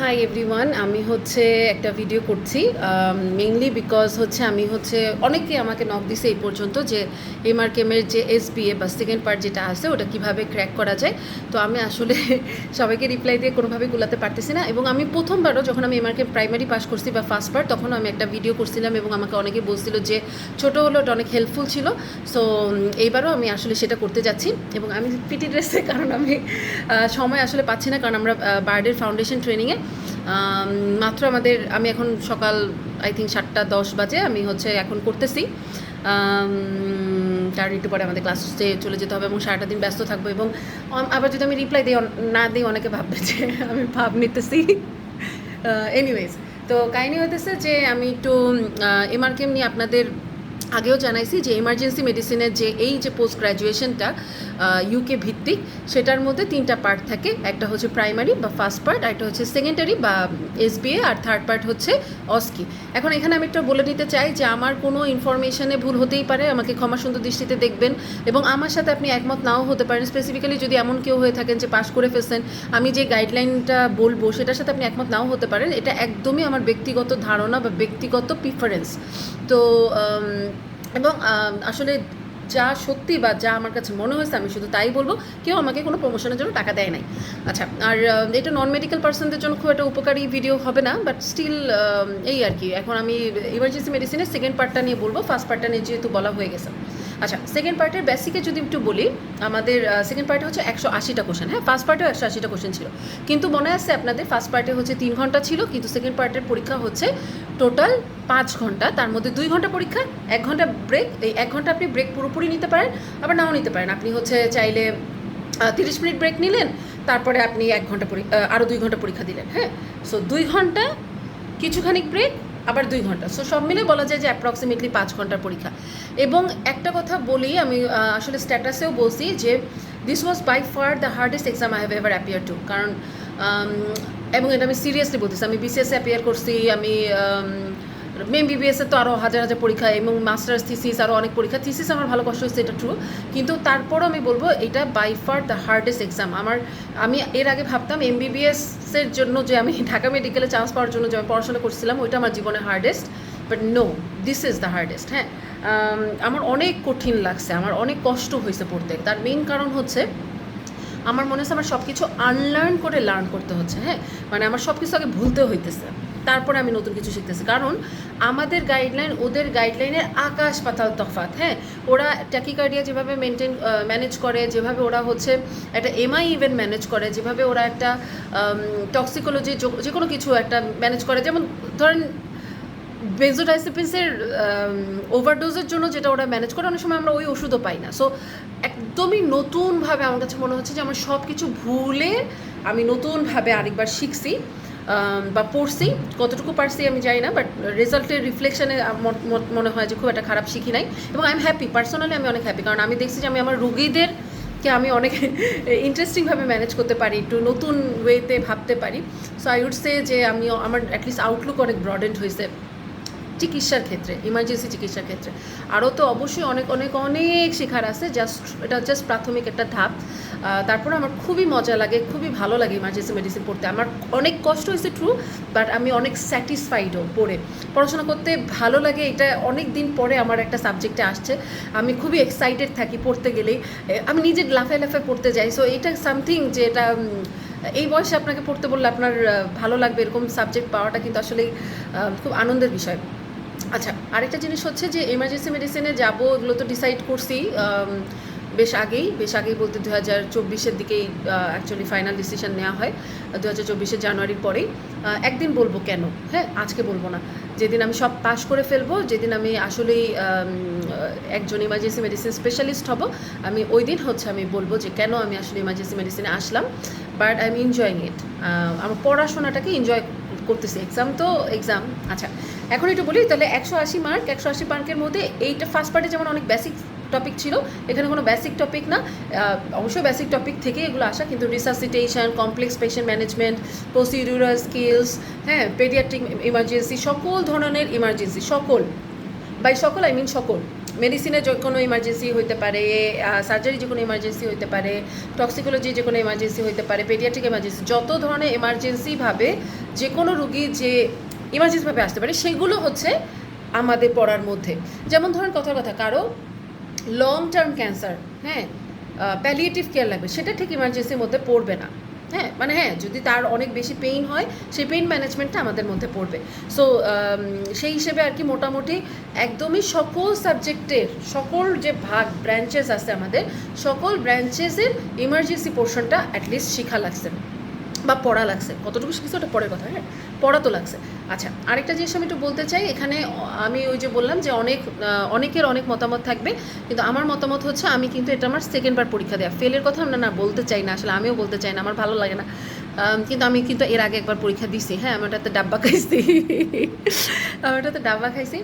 Hi everyone আমি হচ্ছে একটা ভিডিও করছি মেইনলি বিকজ হচ্ছে আমি হচ্ছে অনেকে আমাকে নক দিছে এই পর্যন্ত যে এম এমআরকেমের যে এস বিএ বা সেকেন্ড পার্ট যেটা আছে, ওটা কীভাবে ক্র্যাক করা যায়। তো আমি আসলে সবাইকে রিপ্লাই দিয়ে কোনোভাবে গুলাতে পারতেছি না। এবং আমি প্রথমবারও যখন আমি এমআরকে প্রাইমারি পাস করছি বা ফার্স্ট পার্ট তখন আমি একটা ভিডিও করছিলাম এবং আমাকে অনেকে বলছিল যে ছোটো হলো ওটা অনেক হেল্পফুল ছিল। সো এইবারও আমি আসলে সেটা করতে যাচ্ছি এবং আমি পিটি ড্রেসে কারণ আমি সময় আসলে পাচ্ছি না কারণ আমরা বার্ডের ফাউন্ডেশন ট্রেনিংয়ে মাত্র আমাদের আমি এখন সকাল আই থিঙ্ক সাতটা দশ বাজে আমি হচ্ছে এখন করতেছি। আম, কারণ একটু পরে আমাদের ক্লাসে চলে যেতে হবে এবং সারাটা দিন ব্যস্ত থাকব এবং আবার যদি আমি রিপ্লাই দিই না দিই অনেকে ভাববে যে আমি ভাব নিতেছি। এনিওয়েজ তো কাহিনি হইতেছে যে আমি একটু এমআরকেম নিয়ে আপনাদের আগেও জানাইছি যে এমার্জেন্সি মেডিসিনের যে এই যে পোস্ট গ্র্যাজুয়েশনটা ইউকে ভিত্তিক, সেটার মধ্যে তিনটা পার্ট থাকে। একটা হচ্ছে প্রাইমারি বা ফার্স্ট পার্ট একটা হচ্ছে সেকেন্ডারি বা এসবিএ আর থার্ড পার্ট হচ্ছে অস্কি এখন এখানে আমি একটা বলে নিতে চাই যে, আমার কোনো ইনফরমেশনে ভুল হতেই পারে, আমাকে ক্ষমা সুন্দর দৃষ্টিতে দেখবেন। এবং আমার সাথে আপনি একমত নাও হতে পারেন। স্পেসিফিক্যালি যদি এমন কেউ হয়ে থাকেন যে পাশ করে ফেলছেন, আমি যে গাইডলাইনটা বলব, সেটার সাথে আপনি একমত নাও হতে পারেন। এটা একদমই আমার ব্যক্তিগত ধারণা বা ব্যক্তিগত প্রিফারেন্স তো এবং আসলে যা সত্যি বা যা আমার কাছে মনে হয়েছে, আমি শুধু তাই বলব, কেউ আমাকে কোনো প্রমোশনের জন্য টাকা দেয় নাই। আচ্ছা আর এটা নন মেডিকেল পার্সনদের জন্য খুব একটা উপকারী ভিডিও হবে না বাট স্টিল এই আর কি। এখন আমি ইমার্জেন্সি মেডিসিনের সেকেন্ড পার্টটা নিয়ে বলব ফার্স্ট পার্টটা নিয়ে যেহেতু বলা হয়ে গেছে। আচ্ছা সেকেন্ড পার্টের বেসিকে যদি একটু বলি, আমাদের সেকেন্ড পার্টে হচ্ছে একশো আশিটা কোশ্চেন হ্যাঁ ফার্স্ট পার্টেও একশো আশিটা কোশ্চেন ছিল। কিন্তু মনে আছে আপনাদের ফার্স্ট পার্টে হচ্ছে তিন ঘণ্টা ছিল, কিন্তু সেকেন্ড পার্টের পরীক্ষা হচ্ছে টোটাল পাঁচ ঘণ্টা, তার মধ্যে দুই ঘণ্টা পরীক্ষা, এক ঘণ্টা ব্রেক এই এক ঘণ্টা আপনি ব্রেক পুরোপুরি নিতে পারেন, আবার নাও নিতে পারেন। আপনি হচ্ছে চাইলে তিরিশ মিনিট ব্রেক নিলেন, তারপরে আপনি এক ঘণ্টা পরীক্ষা আরও দুই ঘণ্টা পরীক্ষা দিলেন হ্যাঁ? সো দুই ঘণ্টা কিছুখানিক ব্রেক আবার দুই ঘণ্টা। সো সব মিলে বলা যায় যে অ্যাপ্রক্সিমেটলি পাঁচ ঘণ্টার পরীক্ষা। এবং একটা কথা বলি, আমি আসলে স্ট্যাটাসেও বলছি যে this was by far the hardest exam I have ever appear to কারণ এবং এটা আমি সিরিয়াসলি বলতেছি, আমি বিসিএসে অ্যাপিয়ার করছি, আমি মেম বিবিএসে তো আরও হাজার হাজার পরীক্ষা, এবং মাস্টার্স থিসিস আরও অনেক পরীক্ষা। থিসিস আমার ভালো কষ্ট হয়েছে, এটা ট্রু কিন্তু তারপরও আমি বলব, এটা by far the hardest exam আমার, আমি এর আগে ভাবতাম এমবিবিএস এর জন্য যে আমি ঢাকা মেডিকেলে চান্স পাওয়ার জন্য যে আমি পড়াশোনা করছিলাম, ওইটা আমার জীবনে hardest but no this is the hardest হ্যাঁ? আমার অনেক কঠিন লাগছে, আমার অনেক কষ্ট হয়েছে পড়তে। তার মেইন কারণ হচ্ছে, আমার মনে হচ্ছে আমার সব কিছু আনলার্ন করে লার্ন করতে হচ্ছে হ্যাঁ? মানে আমার সব কিছু আগে ভুলতে হইতেছে। তারপরে আমি নতুন কিছু শিখতেছি। কারণ আমাদের গাইডলাইন ওদের গাইডলাইনের আকাশ পাতাল তফাত হ্যাঁ? ওরা ট্যাকিকার্ডিয়া যেভাবে মেনটেন ম্যানেজ করে, যেভাবে ওরা হচ্ছে একটা এমআই ইভেন্ট ম্যানেজ করে, যেভাবে ওরা একটা টক্সিকোলজি যে কোনো কিছু একটা ম্যানেজ করে। যেমন ধরেন বেজোডাইসিপিসের ওভারডোজের জন্য যেটা ওরা ম্যানেজ করে, অনেক সময় আমরা ওই ওষুধও পাই না। সো একদমই নতুনভাবে আমার কাছে মনে হচ্ছে যে আমার সব কিছু ভুলে আমি নতুনভাবে আরেকবার শিখছি। বা পড়ছি, কতটুকু পারছি আমি জানি না বাট রেজাল্টের রিফ্লেকশনে মনে হয় যে খুব একটা খারাপ শিখি নাই। এবং আই এম হ্যাপি পার্সোনালি আমি অনেক হ্যাপি কারণ আমি দেখছি যে আমি আমার রুগীদের কে আমি অনেক ইন্টারেস্টিংভাবে ম্যানেজ করতে পারি, একটু নতুন ওয়েতে ভাবতে পারি। সো আই উড সে যে আমি আমার অ্যাটলিস্ট আউটলুক অনেক ব্রডেন্ড হয়েছে চিকিৎসার ক্ষেত্রে ইমার্জেন্সি চিকিৎসার ক্ষেত্রে। আরও তো অবশ্যই অনেক অনেক অনেক শেখার আছে জাস্ট এটা জাস্ট প্রাথমিক একটা ধাপ। তারপরে আমার খুবই মজা লাগে, খুবই ভালো লাগে ইমার্জেন্সি মেডিসিন পড়তে। আমার অনেক কষ্ট হয়েছে ট্রু বাট আমি অনেক স্যাটিসফাইডও পড়ে। পড়াশোনা করতে ভালো লাগে, এটা অনেক দিন পরে আমার একটা সাবজেক্টে আসছে। আমি খুবই এক্সাইটেড থাকি পড়তে গেলেই। আমি নিজে লাফায় লাফায় পড়তে যাই সো এটা সামথিং যে এটা এই বয়সে আপনাকে পড়তে বললে আপনার ভালো লাগবে এরকম সাবজেক্ট পাওয়াটা কিন্তু আসলে খুব আনন্দের বিষয়। আচ্ছা আরেকটা জিনিস হচ্ছে যে এমার্জেন্সি মেডিসিনে যাব, এগুলো তো ডিসাইড করছি বেশ আগেই বেশ আগেই বলতে দু হাজার চব্বিশের দিকেই অ্যাকচুয়ালি ফাইনাল ডিসিশন নেওয়া হয় দু হাজার চব্বিশের জানুয়ারির পরেই। একদিন বলব কেন? হ্যাঁ আজকে বলব না। যেদিন আমি সব পাশ করে ফেলব, যেদিন আমি আসলেই একজন ইমার্জেন্সি মেডিসিন স্পেশালিস্ট হব, আমি ওই দিন হচ্ছে আমি বলব যে কেন আমি আসলে ইমার্জেন্সি মেডিসিনে আসলাম। But I am enjoying it আমার পড়াশোনাটাকে এনজয় করতেছি। এক্সাম তো এক্সাম আচ্ছা। এখন একটু বলি, তাহলে একশো আশি মার্ক একশো আশি মার্কের মধ্যে এইটা ফার্স্ট পার্টে যেমন অনেক বেসিক টপিক ছিল। এখানে কোনো বেসিক টপিক না। অবশ্যই বেসিক টপিক থেকে এগুলো আসা, কিন্তু resuscitation complex patient management procedural skills হ্যাঁ পেডিয়াট্রিক ইমার্জেন্সি সকল ধরনের ইমার্জেন্সি সকল। বাই সকল আই মিন সকল। মেডিসিনের যে কোনো ইমার্জেন্সি হইতে পারে সার্জারি যে কোনো ইমার্জেন্সি হইতে পারে টক্সিকোলজি যে কোনো ইমার্জেন্সি হইতে পারে পেডিয়াট্রিক ইমার্জেন্সি যত ধরনের এমার্জেন্সিভাবে যে কোনো রুগী যে ইমার্জেন্সিভাবে আসতে পারে, সেগুলো হচ্ছে আমাদের পড়ার মধ্যে। যেমন ধরেন কথার কথা, কারও লং টার্ম ক্যান্সার হ্যাঁ প্যালিয়েটিভ কেয়ার লাগবে, সেটা ঠিক ইমার্জেন্সির মধ্যে পড়বে না। হ্যাঁ মানে হ্যাঁ যদি তার অনেক বেশি পেইন হয়, সেই পেইন ম্যানেজমেন্টটা আমাদের মধ্যে পড়বে। সো সেই হিসেবে আর কি মোটামুটি একদমই সকল সাবজেক্টের সকল যে ভাগ ব্রাঞ্চেস আছে আমাদের, সকল ব্রাঞ্চেসের ইমার্জেন্সি পোর্শনটা অ্যাটলিস্ট শেখা লাগছে বা পড়া লাগছে। কতটুকু শিখেছে ওটা পরের কথা হ্যাঁ? পড়া তো লাগছে। আচ্ছা আরেকটা জিনিস আমি একটু বলতে চাই, এখানে আমি ওই যে বললাম যে অনেক অনেকের অনেক মতামত থাকবে, কিন্তু আমার মতামত হচ্ছে আমি কিন্তু এটা আমার সেকেন্ড বার পরীক্ষা দেওয়া ফেলের কথা আমরা না বলতে চাই না, আসলে আমিও বলতে চাই না, আমার ভালো লাগে না। কিন্তু আমি কিন্তু এর আগে একবার পরীক্ষা দিছি। হ্যাঁ আমি ওটাতে ডাব্বা খাইছি। আমি ওটাতে ডাব্বা খাইছি।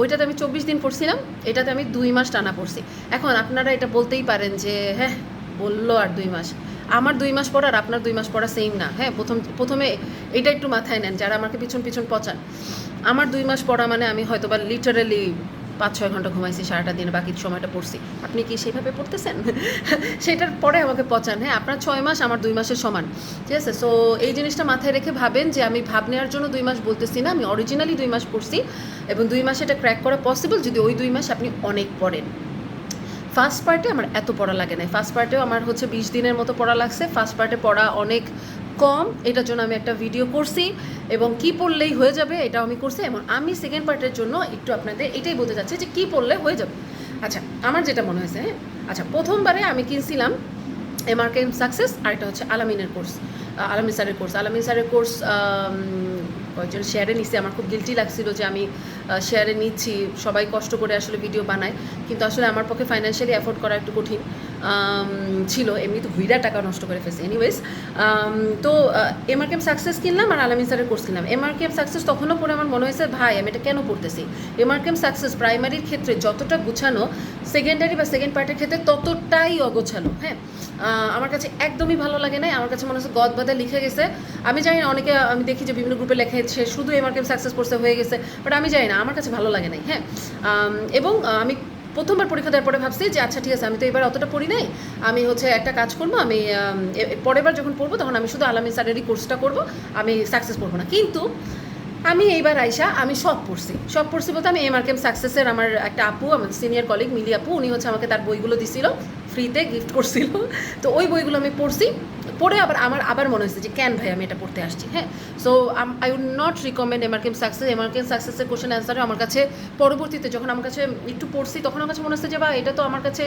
ওইটাতে আমি চব্বিশ দিন পড়ছিলাম, এটাতে আমি দুই মাস টানা পড়ছি। এখন আপনারা এটা বলতেই পারেন যে হ্যাঁ বলল আর দুই মাস। আমার দুই মাস পড়া আর আপনার দুই মাস পড়া সেম না। হ্যাঁ প্রথম, প্রথমে এটা একটু মাথায় নেন, যারা আমাকে পিছন পিছন পচান। আমার দুই মাস পড়া মানে আমি হয়তো বা লিটারালি পাঁচ ছয় ঘণ্টা ঘুমাইছি, সারাটা দিনে বাকি সময়টা পড়ছি। আপনি কি সেইভাবে পড়তেছেন? সেটার পরে আমাকে পচান। হ্যাঁ আপনার ছয় মাস, আমার দুই মাসের সমান। ঠিক আছে? সো এই জিনিসটা মাথায় রেখে ভাবেন যে আমি ভাব নেওয়ার জন্য দুই মাস বলতেছি না, আমি অরিজিনালি দুই মাস পড়ছি এবং দুই মাসে এটা ক্র্যাক করা পসিবল যদি ওই দুই মাস আপনি অনেক পড়েন। ফার্স্ট পার্টে আমার এত পড়া লাগে না ফার্স্ট পার্টেও আমার হচ্ছে বিশ দিনের মতো পড়া লাগছে। ফার্স্ট পার্টে পড়া অনেক কম। এটার জন্য আমি একটা ভিডিও করছি এবং কি পড়লেই হয়ে যাবে এটাও আমি করছি। এবং আমি সেকেন্ড পার্টের জন্য একটু আপনাদের এটাই বলতে চাচ্ছি যে কি পড়লে হয়ে যাবে। আচ্ছা আমার যেটা মনে হয়েছে হ্যাঁ? আচ্ছা প্রথমবারে আমি কিনছিলাম এমআরকেম সাকসেস আর এটা হচ্ছে আলামিনের কোর্স আলামিন স্যারের কোর্স আলামিন স্যারের কোর্স কয়েকজন শেয়ারে নিচ্ছে আমার খুব গিলটি লাগছিল যে আমি শেয়ারে নিচ্ছি, সবাই কষ্ট করে আসলে ভিডিও বানায়। কিন্তু আসলে আমার পক্ষে ফাইন্যান্সিয়ালি অ্যাফোর্ড করা একটু কঠিন। ছিল, এমনি তো ঘুইরা টাকা নষ্ট করে ফেলছে। এনিওয়েজ তো এমআরকেম সাকসেস কিনলাম আর আলামিন স্যারের কোর্স কিনলাম। এমআরকেম সাকসেস তখনও পরে আমার মনে হয়েছে, ভাই, আমি এটা কেন পড়তেছি? এমআরকেম সাকসেস প্রাইমারির ক্ষেত্রে যতটা গুছানো সেকেন্ডারি বা সেকেন্ড পার্টের ক্ষেত্রে ততটাই অগোছানো হ্যাঁ? আমার কাছে একদমই ভালো লাগে নাই। আমার কাছে মনে হচ্ছে গদ বাদে লিখে গেছে। আমি জানি না, অনেকে, আমি দেখি যে বিভিন্ন গ্রুপে লেখা লেখেছে শুধু এমআরকেম সাকসেস কোর্সে হয়ে গেছে বাট আমি জানি না, আমার কাছে ভালো লাগে নাই হ্যাঁ? এবং আমি প্রথমবার পরীক্ষা দেওয়ার পরে ভাবছি যে আচ্ছা ঠিক আছে আমি তো এবার অতটা পড়ি নাই। আমি হচ্ছে একটা কাজ করব আমি আম, এ- এ- পরের বার যখন পড়ব তখন আমি শুধু আলামী স্যারেরই কোর্সটা করব আমি সাকসেস পড়ব না। কিন্তু আমি এইবার আইসা আমি সব পড়ছি। সব পড়ছি বলতে আমি এম আর কেম সাকসেসের আমার একটা আপু আমার সিনিয়র কলিগ মিলি আপু উনি হচ্ছে আমাকে তার বইগুলো দিছিল। ফ্রিতে গিফট করছিল। তো ওই বইগুলো আমি পড়ছি। পড়ে আবার আমার, আবার মনে হয়েছে যে, কেন ভাই আমি এটা পড়তে আসছি? হ্যাঁ? So I would not recommend MRCEM success MRCEM সাকসেসের question অ্যান্সারে আমার কাছে পরবর্তীতে যখন আমার কাছে একটু পড়ছি, তখন আমার কাছে মনে হচ্ছে যে বা এটা তো আমার কাছে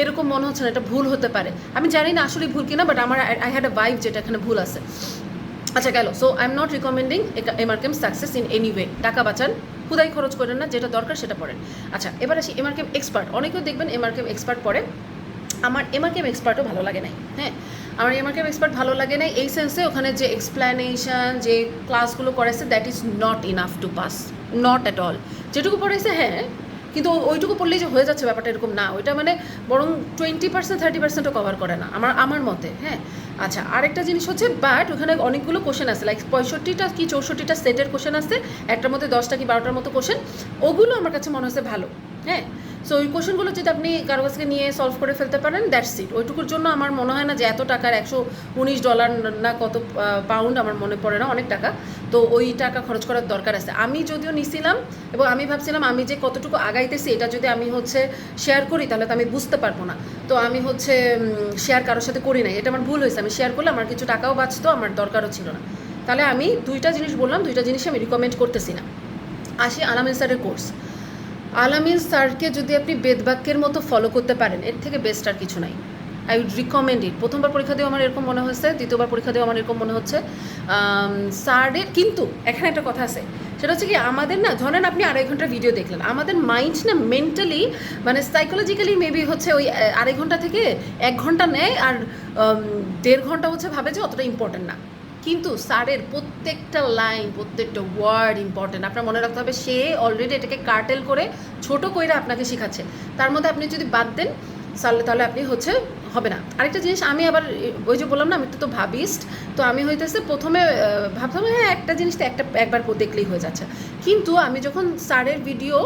এরকম মনে হচ্ছে না, এটা ভুল হতে পারে। আমি জানি না আসলে ভুল কিনা বাট আমার আই হ্যাড আ ভাইব যেটা এখানে ভুল আছে। আচ্ছা গেল। So I am not recommending MRCEM success in any way টাকা বাঁচান খুদাই খরচ করেন না, যেটা দরকার সেটা পড়েন। আচ্ছা এবার আসি এমার্কেম এক্সপার্ট অনেকেও দেখবেন এমার্কেম এক্সপার্ট পড়ে। আমার এমার্কেম এক্সপার্টও ভালো লাগে নাই হ্যাঁ? আমার এমার্কেম এক্সপার্ট ভালো লাগে নাই এই সেন্সে ওখানে যে এক্সপ্লেনেশন যে ক্লাসগুলো করাইছে that is not enough to pass not at all যেটুকু পড়াইছে হ্যাঁ কিন্তু ওইটুকু পড়লেই যে হয়ে যাচ্ছে ব্যাপারটা এরকম না, ওইটা মানে বরং টোয়েন্টি পার্সেন্ট থার্টি পার্সেন্টও কভার করে না, আমার আমার মতে হ্যাঁ? আচ্ছা আরেকটা জিনিস হচ্ছে বাট ওখানে অনেকগুলো কোশ্চেন আছে লাইক পঁয়ষট্টিটা কি চৌষট্টিটা সেটের কোশ্চেন আছে, একটার মধ্যে দশটা কি বারোটার মতো কোশ্চেন ওগুলো আমার কাছে মনে হচ্ছে ভালো হ্যাঁ? সো ওই কোশ্চেনগুলো যদি আপনি কারও কাছ নিয়ে সলভ করে ফেলতে পারেন দ্যাটস ইট ওইটুকুর জন্য আমার মনে হয় না যে এত টাকার একশো উনিশ ডলার না কত পাউন্ড আমার মনে পড়ে না, অনেক টাকা। তো ওই টাকা খরচ করার দরকার আছে। আমি যদিও নিছিলাম এবং আমি ভাবছিলাম আমি যে কতটুকু আগাইতেছি এটা যদি আমি হচ্ছে শেয়ার করি, তাহলে তো আমি বুঝতে পারব না। তো আমি হচ্ছে শেয়ার কারোর সাথে করি নাই। এটা আমার ভুল হয়েছে। আমি শেয়ার করলে আমার কিছু টাকাও বাঁচতো, আমার দরকারও ছিল না। তাহলে আমি দুইটা জিনিস বললাম, দুইটা জিনিস আমি রিকমেন্ড করতেছি না। আসি আলামিন স্যারের কোর্স আলামিন স্যারকে যদি আপনি বেদবাক্যের মতো ফলো করতে পারেন, এর থেকে বেস্ট আর কিছু নাই। আই উড রিকমেন্ড ইট প্রথমবার পরীক্ষা দিয়েও আমার এরকম মনে হয়েছে দ্বিতীয়বার পরীক্ষা দিয়েও আমার এরকম মনে হচ্ছে। স্যারের, কিন্তু এখানে একটা কথা আছে, সেটা হচ্ছে কি, আমাদের না, ধরেন আপনি আড়াই ঘণ্টার ভিডিও দেখলেন, আমাদের মাইন্ড না মেন্টালি মানে সাইকোলজিক্যালি মেবি হচ্ছে ওই আড়াই ঘণ্টা থেকে এক ঘণ্টা নেয়, আর দেড় ঘণ্টা হচ্ছে ভাবে যে অতটা ইম্পর্টেন্ট না। কিন্তু স্যারের প্রত্যেকটা লাইন প্রত্যেকটা ওয়ার্ড ইম্পর্টেন্ট আপনার মনে রাখতে হবে, সে অলরেডি এটাকে কার্টেল করে ছোট কইরা আপনাকে শেখাচ্ছে। তার মধ্যে আপনি যদি বাদ দেন তাহলে তাহলে আপনি হচ্ছে হবে না। আরেকটা জিনিস, আমি আবার ওই যে বললাম না, আমি তো ভাবিস্ট, তো আমি হইতেছে প্রথমে ভাবতাম হ্যাঁ একটা জিনিস তো একটা, একবার দেখলেই হয়ে যাচ্ছে। কিন্তু আমি যখন স্যারের ভিডিও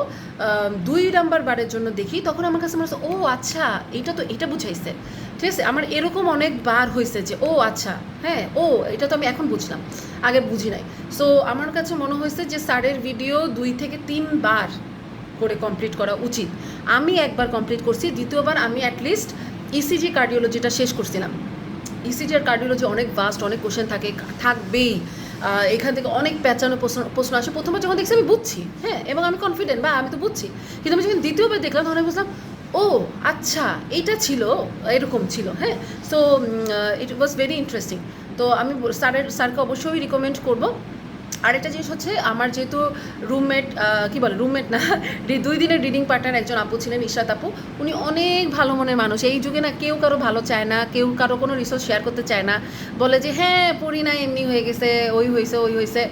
দুই নাম্বার বারের জন্য দেখি, তখন আমার কাছে মনে হচ্ছে, ও আচ্ছা এটা তো এটা বুঝাইছে। ঠিক আছে? আমার এরকম অনেকবার হয়েছে যে, ও আচ্ছা হ্যাঁ ও, এটা তো আমি এখন বুঝলাম, আগে বুঝি নাই। সো আমার কাছে মনে হয়েছে যে, স্যারের ভিডিও দুই থেকে তিনবার করে কমপ্লিট করা উচিত। আমি একবার কমপ্লিট করছি, দ্বিতীয়বার আমি অ্যাটলিস্ট ইসিজি কার্ডিওলজিটা শেষ করছিলাম। ইসিজি আর কার্ডিওলজি অনেক ভাস্ট অনেক কোশ্চেন থাকে, থাকবেই। এখান থেকে অনেক প্যাচানো প্রশ্ন প্রশ্ন আসে। প্রথমবার যখন দেখছি আমি বুঝছি হ্যাঁ এবং আমি কনফিডেন্ট বা আমি তো বুঝছি। কিন্তু আমি যখন দ্বিতীয়বার দেখলাম, তখন আমি বুঝলাম ও আচ্ছা এইটা ছিল, এরকম ছিল হ্যাঁ? So it was very interesting তো আমি স্যারের, স্যারকে অবশ্যই রিকমেন্ড করব। আরেকটা জিনিস হচ্ছে, আমার যেহেতু রুমমেট কি বলে রুমমেট না দুই দিনের রিডিং পার্টনার একজন আপু ছিলেন ইশরাত আপু। উনি অনেক ভালো মনের মানুষ। এই যুগে না কেউ কারও ভালো চায় না, কেউ কারও কোনো রিসোর্স শেয়ার করতে চায় না। বলে যে হ্যাঁ পড়ি না এমনি হয়ে গেছে, ওই হয়েছে ওই হয়েছে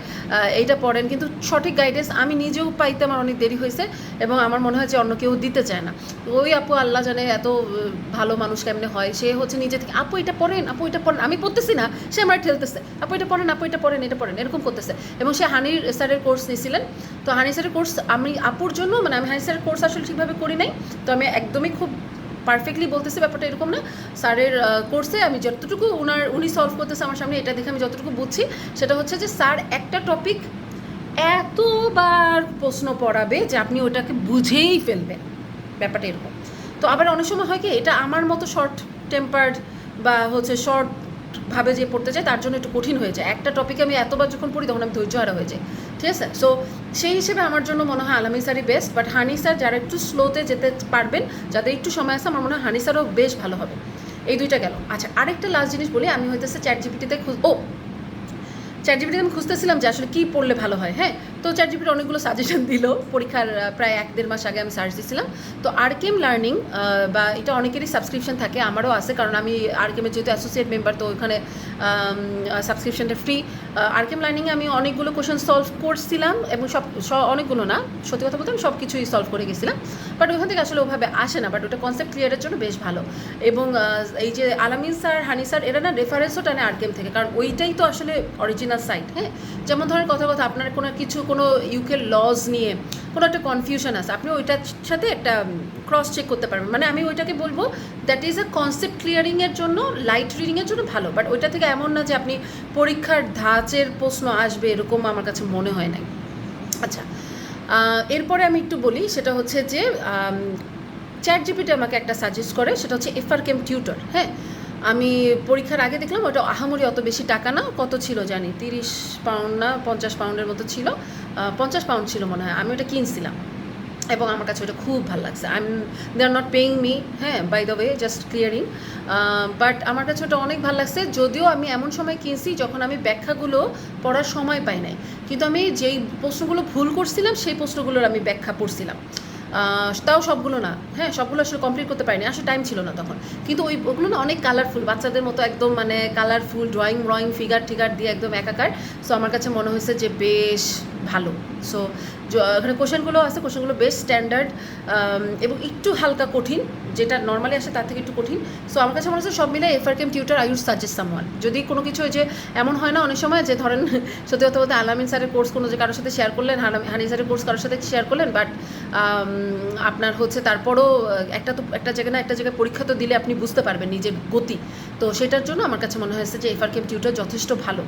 এইটা পড়েন। কিন্তু সঠিক গাইডেন্স আমি নিজেও পাইতে আমার অনেক দেরি হয়েছে এবং আমার মনে হয় যে অন্য কেউ দিতে চায় না। ওই আপু আল্লাহ জানে এত ভালো মানুষ কেমনে হয়। সে হচ্ছে নিজে থেকে, আপু, এটা পড়েন, আপু, এটা পড়েন। আমি পড়তেছি না, সে আমার ঠেলতেছে, আপু, এটা পড়েন, আপু, এটা পড়েন এটা পড়েন, এরকম করতেছে। এবং সে হানির স্যারের কোর্স নিয়েছিলেন। তো হানি স্যারের কোর্স আমি আপুর জন্য মানে আমি হানি স্যারের কোর্স আসলে ঠিকভাবে করি নাই। তো আমি একদমই খুব পারফেক্টলি বলতেছি ব্যাপারটা এরকম না। স্যারের কোর্সে আমি যতটুকু ওনার উনি সলভ করতেছে আমার সামনে, এটা দেখে আমি যতটুকু বুঝছি, সেটা হচ্ছে যে স্যার একটা টপিক এতবার প্রশ্ন পড়াবে যে আপনি ওটাকে বুঝেই ফেলবেন। ব্যাপারটা এরকম। তো আবার অনেক সময় হয় কি, এটা আমার মতো শর্ট টেম্পার্ড বা হচ্ছে শর্ট ভাবে যে পড়তে চাই তার জন্য একটু কঠিন হয়ে যায়। একটা টপিকে আমি এতবার যখন পড়ি, তখন আমি ধৈর্য হারা হয়ে যাই। ঠিক আছে? সো সেই হিসেবে আমার জন্য মনে হয় আলামি স্যারই বেস্ট বাট হানি স্যার যারা একটু স্লোতে যেতে পারবেন, যাদের একটু সময় আছে, আমার মনে হয় হানি স্যারও বেশ ভালো হবে। এই দুইটা গেল। আচ্ছা আরেকটা লাস্ট জিনিস বলি, আমি হইতেছে চ্যাট জিপিটিতে ও! চ্যাট জিপিটি আমি খুঁজতেছিলাম যে আসলে কী পড়লে ভালো হয় হ্যাঁ? তো চ্যাট জিপিটি অনেকগুলো সাজেশন দিল। পরীক্ষার প্রায় এক দেড় মাস আগে আমি সার্চ দিয়েছিলাম তো আরকেম লার্নিং বা এটা অনেকেরই সাবস্ক্রিপশন থাকে, আমারও আছে। কারণ আমি আরকেমের যেহেতু অ্যাসোসিয়েট মেম্বার তো ওইখানে সাবস্ক্রিপশনটা ফ্রি আরকেম লার্নিংয়ে আমি অনেকগুলো কোশ্চেন সলভ করছিলাম এবং সব অনেকগুলো না, সত্যি কথা বলতে আমি সব কিছুই সলভ করে গেছিলাম। বাট ওইখান থেকে আসলে ওভাবে আসে না বাট ওটা কনসেপ্ট ক্লিয়ারের জন্য বেশ ভালো। এবং এই যে আলামিন স্যার হানি স্যার এরা না রেফারেন্সও টানে আরকেম থেকে। কারণ ওইটাই তো আসলে অরিজিনাল সাইট হ্যাঁ? যেমন ধরেন, কথা কথা আপনার কোনো কিছু কোনো ইউকের লজ নিয়ে কোনো একটা কনফিউশন আছে আপনি ওইটার সাথে একটা ক্রস চেক করতে পারবেন। মানে আমি ওইটাকে বলব দ্যাট ইজ আ কনসেপ্ট ক্লিয়ারিংয়ের জন্য লাইট রিডিংয়ের জন্য ভালো। বাট ওইটা থেকে এমন না যে আপনি পরীক্ষার ধাঁচের প্রশ্ন আসবে এরকম আমার কাছে মনে হয় নাই। আচ্ছা এরপরে আমি একটু বলি, সেটা হচ্ছে যে চ্যাট জিপিটি আমাকে একটা সাজেস্ট করে, সেটা হচ্ছে এফআর কেম টিউটর হ্যাঁ? আমি পরীক্ষার আগে দেখলাম ওটা আহামরি অত বেশি টাকা না, কত ছিল জানি, তিরিশ পাউন্ড না, পঞ্চাশ পাউন্ডের মতো ছিল। পঞ্চাশ পাউন্ড ছিল মনে হয়, আমি ওটা কিনছিলাম। এবং আমার কাছে ওটা খুব ভালো লাগছে। I am they are not paying me হ্যাঁ by the way just clearing but আমার কাছে ওটা অনেক ভালো লাগছে। যদিও আমি এমন সময় কিনছি যখন আমি ব্যাখ্যাগুলো পড়ার সময় পাই নাই। কিন্তু আমি যেই প্রশ্নগুলো ভুল করছিলাম, সেই প্রশ্নগুলোর আমি ব্যাখ্যা পড়ছিলাম। তাও সবগুলো না। হ্যাঁ সবগুলো আসলে কমপ্লিট করতে পারিনি। আসলে টাইম ছিল না তখন। কিন্তু ওই ওগুলো না অনেক কালারফুল বাচ্চাদের মতো একদম মানে কালারফুল ড্রয়িং ড্রয়িং ফিগার টিগার দিয়ে একদম একাকার। সো আমার কাছে মনে হয়েছে যে বেশ ভালো। সো এখানে কোশ্চেনগুলো আছে কোশ্চেনগুলো বেশ স্ট্যান্ডার্ড এবং একটু হালকা কঠিন, যেটা নর্মালি আসে তার থেকে একটু কঠিন। সো আমার কাছে মনে হচ্ছে সব মিলে FRCEM tutor I would suggest someone যদি কোনো কিছু যে এমন হয় না অনেক সময় যে ধরেন, সত্যি কথা বলতে আলামিন স্যারের কোর্স কোনো যে কারোর সাথে শেয়ার করলেন হানি স্যারের কোর্স কারোর সাথে শেয়ার করলেন বাট আপনার হচ্ছে তারপরও একটা তো, একটা জায়গায় না একটা জায়গায় পরীক্ষা তো দিলে আপনি বুঝতে পারবেন নিজের গতি। তো সেটার জন্য আমার কাছে মনে হয়েছে যে এফআর কেম টিউটার যথেষ্ট ভালো।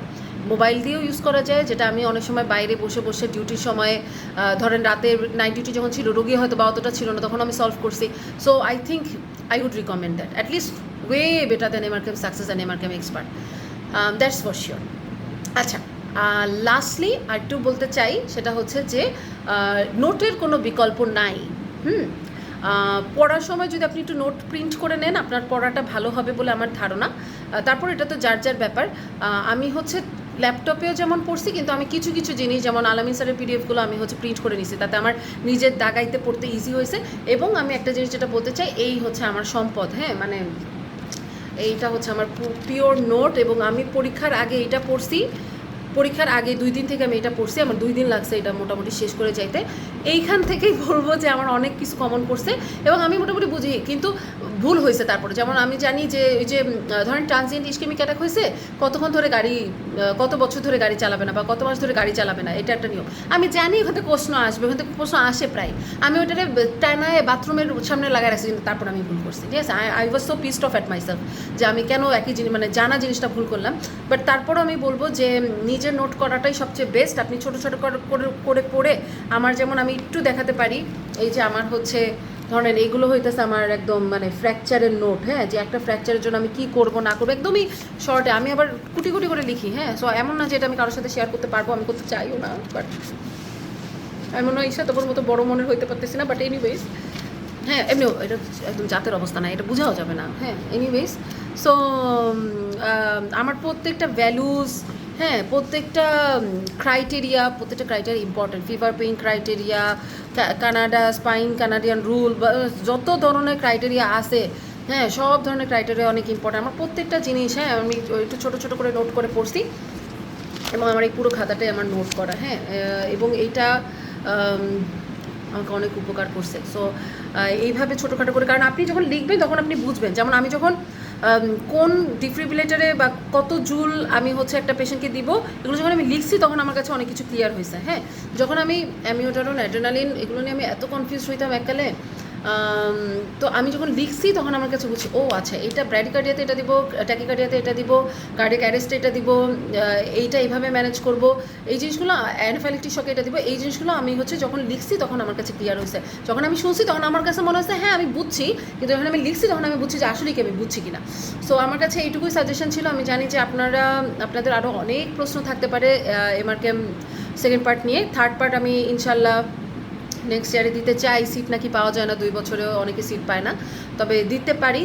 মোবাইল দিয়েও ইউজ করা যায়, যেটা আমি অনেক সময় বাইরে বসে বসে ডিউটির সময় ধরেন রাতে নাইট ডিউটি যখন ছিল, রোগী হয়তো বা অতটা ছিল না, তখন আমি সলভ করছি। So I think I would recommend that at least way better than MRCEM success and MRCEM expert that's for sure আচ্ছা লাস্টলি আর একটু বলতে চাই, সেটা হচ্ছে যে নোটের কোনো বিকল্প নাই। হুম? পড়ার সময় যদি আপনি একটু নোট প্রিন্ট করে নেন, আপনার পড়াটা ভালো হবে বলে আমার ধারণা। তারপর এটা তো যার যার ব্যাপার। আমি হচ্ছে ল্যাপটপেও যেমন পড়ছি, কিন্তু আমি কিছু কিছু জিনিস, যেমন আলামিন স্যারের পিডিএফগুলো আমি হচ্ছে প্রিন্ট করে নিছি। তাতে আমার নিজের দাগাইতে পড়তে ইজি হয়েছে এবং আমি একটা জিনিস যেটা বলতে চাই, এই হচ্ছে আমার সম্পদ হ্যাঁ? মানে এইটা হচ্ছে আমার পিওর নোট এবং আমি পরীক্ষার আগে এটা পড়ছি, পরীক্ষার আগে দুই দিন থেকে আমি এটা পড়ছি, আমার দুই দিন লাগছে এটা মোটামুটি শেষ করে যাইতে। এইখান থেকেই বলব যে আমার অনেক কিছু কমন করছে এবং আমি মোটামুটি বুঝি, কিন্তু ভুল হয়েছে তারপরে। যেমন আমি জানি যে ওই যে ধরেন ট্রানজিয়েন্ট ইস্কেমিক অ্যাটাক হয়েছে, কতক্ষণ ধরে গাড়ি কত বছর ধরে গাড়ি চালাবে না বা কত মাস ধরে গাড়ি চালাবে না, এটা একটা নিয়ম। আমি জানি ওখান থেকে প্রশ্ন আসবে, ওখান থেকে প্রশ্ন আসে প্রায়। আমি ওইটারে টানায় বাথরুমের সামনে লাগাই রাখছি, কিন্তু তারপর আমি ভুল করছি, ঠিক আছে? I I was so pissed off at myself যে আমি কেন একই জিনিস মানে জানা জিনিসটা ভুল করলাম। বাট তারপরও আমি বলব যে নিজের নোট করাটাই সবচেয়ে বেস্ট আপনি ছোটো ছোটো করে, করে- করে পড়ে আমার যেমন আমি একটু দেখাতে পারি, এই যে আমার হচ্ছে ধরেন এইগুলো হইতেছে আমার একদম মানে ফ্র্যাকচারের নোট হ্যাঁ? যে একটা ফ্র্যাকচারের জন্য আমি কি করব, না করব, একদমই শর্টে আমি আবার কুটি কুটি করে লিখি হ্যাঁ? সো এমন না যে এটা আমি কারোর সাথে শেয়ার করতে পারব, আমি করতে চাইও না বাট আমি মনে হয় ঈশা তোর মতো বড় মনের হইতে পারতেছি না বাট এনিওয়েজ হ্যাঁ এমনিও এটা একদম জাতের অবস্থা না, এটা বোঝাও যাবে না হ্যাঁ? এনিওয়েজ সো আমার প্রত্যেকটা ভ্যালুজ হ্যাঁ প্রত্যেকটা ক্রাইটেরিয়া প্রত্যেকটা criteria important fever pain criteria Canada spine Canadian rule যত ধরনের ক্রাইটেরিয়া আছে হ্যাঁ সব ধরনের ক্রাইটেরিয়া অনেক ইম্পর্টেন্ট আমার প্রত্যেকটা জিনিস হ্যাঁ আমি একটু ছোটো ছোটো করে নোট করে পড়ছি এবং আমার এই পুরো খাতাটাই আমার নোট করা হ্যাঁ এবং এইটা আমাকে অনেক উপকার করছে। সো এইভাবে ছোটোখাটো করে, কারণ আপনি যখন লিখবেন, তখন আপনি বুঝবেন। যেমন আমি যখন কোন ডিফ্রিবিলেটারে বা কত জুল আমি হচ্ছে একটা পেশেন্টকে দিব, এগুলো যখন আমি লিখছি তখন আমার কাছে অনেক কিছু ক্লিয়ার হয়েছে হ্যাঁ? যখন আমি অ্যামিওটারন অ্যাড্রেনালিন এগুলো নিয়ে আমি এত কনফিউজ হইতাম এককালে তো আমি যখন লিখছি, তখন আমার কাছে বুঝছি ও আচ্ছা এটা ব্র্যাডিকার্ডিয়াতে এটা দিব ট্যাকিকার্ডিয়াতে এটা দিব কার্ডিক অ্যারেস্টে এটা দিব এইটা এইভাবে ম্যানেজ করব। এই জিনিসগুলো অ্যানফ্যালিকটি শকে এটা দিব, এই জিনিসগুলো আমি হচ্ছে যখন লিখছি, তখন আমার কাছে ক্লিয়ার হয়েছে। যখন আমি শুনছি, তখন আমার কাছে মনে হচ্ছে হ্যাঁ আমি বুঝছি। কিন্তু যখন আমি লিখছি, তখন আমি বুঝছি যে, আসলে কি আমি বুঝছি কিনা? সো আমার কাছে এইটুকুই সাজেশন ছিল। আমি জানি যে, আপনারা, আপনাদের আরও অনেক প্রশ্ন থাকতে পারে এমআরকেম সেকেন্ড পার্ট নিয়ে। থার্ড পার্ট আমি ইনশাল্লাহ নেক্সট ইয়ারে দিতে চাই সিট নাকি পাওয়া যায় না, দুই বছরেও অনেকে সিট পায় না। তবে দিতে পারি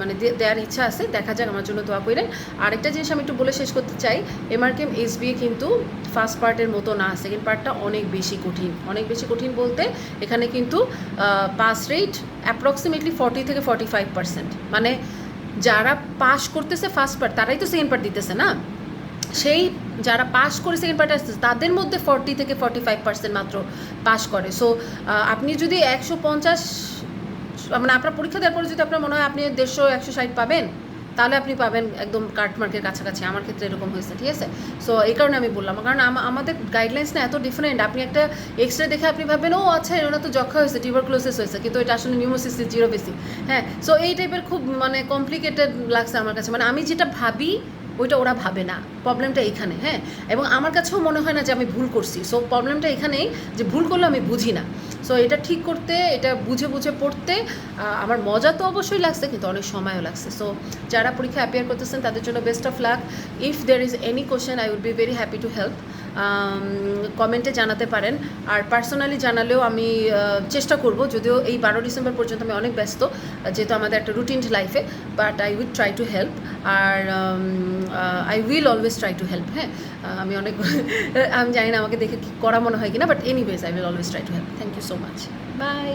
মানে দেওয়ার ইচ্ছা আছে, দেখা যাক, আমার জন্য দোয়া করেন। আরেকটা জিনিস আমি একটু বলে শেষ করতে চাই এমআরকেম এস বিএ কিন্তু ফার্স্ট পার্টের মতো না সেকেন্ড পার্টটা অনেক বেশি কঠিন। অনেক বেশি কঠিন বলতে, এখানে কিন্তু পাস রেট অ্যাপ্রক্সিমেটলি ফর্টি থেকে ফর্টি ফাইভ পার্সেন্ট মানে যারা পাস করতেছে ফার্স্ট পার্ট তারাই তো সেকেন্ড পার্ট দিতেছে না? সেই যারা পাস করে সেকেন্ড পার্টে আসতেছে, তাদের মধ্যে ফর্টি থেকে ফর্টি ফাইভ পার্সেন্ট মাত্র পাস করে। সো আপনি যদি একশো পঞ্চাশ মানে আপনার পরীক্ষা দেওয়ার পরে যদি আপনার মনে হয় আপনি দেড়শো, একশো ষাট পাবেন, তাহলে আপনি পাবেন একদম কাটমার্কের কাছাকাছি। আমার ক্ষেত্রে এরকম হয়েছে, ঠিক আছে? সো এই কারণে আমি বললাম, কারণ আম- আমাদের গাইডলাইন্স না এত ডিফারেন্ট আপনি একটা এক্স রে দেখে আপনি ভাববেন, ও আচ্ছা ওনার তো যক্ষা হয়েছে টিউবারক্লোসিস হয়েছে। কিন্তু এটা আসলে নিউমোসিসিস জিরো বেশি হ্যাঁ? সো এই টাইপের খুব মানে কমপ্লিকেটেড লাগছে আমার কাছে। মানে আমি যেটা ভাবি ওইটা ওরা ভাবে না। প্রবলেমটা এখানে হ্যাঁ? এবং আমার কাছেও মনে হয় না যে আমি ভুল করছি। সো প্রবলেমটা এখানেই যে ভুল করলে আমি বুঝি না। সো এটা ঠিক করতে, এটা বুঝে বুঝে পড়তে আমার মজা তো অবশ্যই লাগছে, কিন্তু অনেক সময়ও লাগছে। সো যারা পরীক্ষা অ্যাপিয়ার করতেছেন, তাদের জন্য best of luck if there is any question I would be very happy to help কমেন্টে জানাতে পারেন। আর পার্সোনালি জানালেও আমি চেষ্টা করব। যদিও এই বারো ডিসেম্বর পর্যন্ত আমি অনেক ব্যস্ত, যেহেতু আমাদের একটা রুটিন লাইফে but I will try to help R I will always try to help হ্যাঁ? আমি অনেক আমি জানি না আমাকে দেখে কি করা মনে হয় কিনা but anyways I will always try to help thank you so much bye